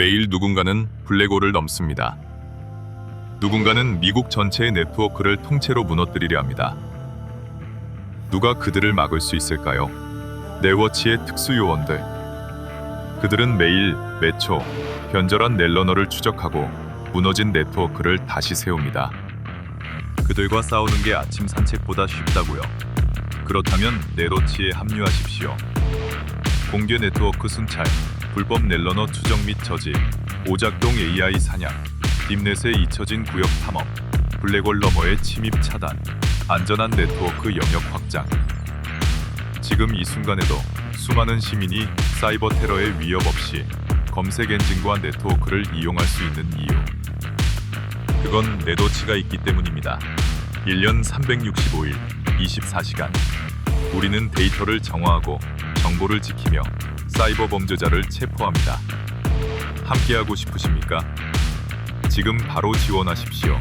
매일 누군가는 블랙홀을 넘습니다. 누군가는 미국 전체의 네트워크를 통째로 무너뜨리려 합니다. 누가 그들을 막을 수 있을까요? 네워치의 특수 요원들. 그들은 매일 매초 변절한 넬러너를 추적하고 무너진 네트워크를 다시 세웁니다. 그들과 싸우는 게 아침 산책보다 쉽다고요. 그렇다면 네로치에 합류하십시오. 공개 네트워크 순찰, 불법 넬러너 추적 및 저지, 오작동 AI 사냥, 딥넷에 잊혀진 구역 탐험, 블랙홀 너머의 침입 차단, 안전한 네트워크 영역 확장. 지금 이 순간에도 수많은 시민이 사이버 테러의 위협 없이 검색 엔진과 네트워크를 이용할 수 있는 이유. 그건 네도치가 있기 때문입니다. 1년 365일 24시간. 우리는 데이터를 정화하고 정보를 지키며 사이버 범죄자를 체포합니다. 함께하고 싶으십니까? 지금 바로 지원하십시오.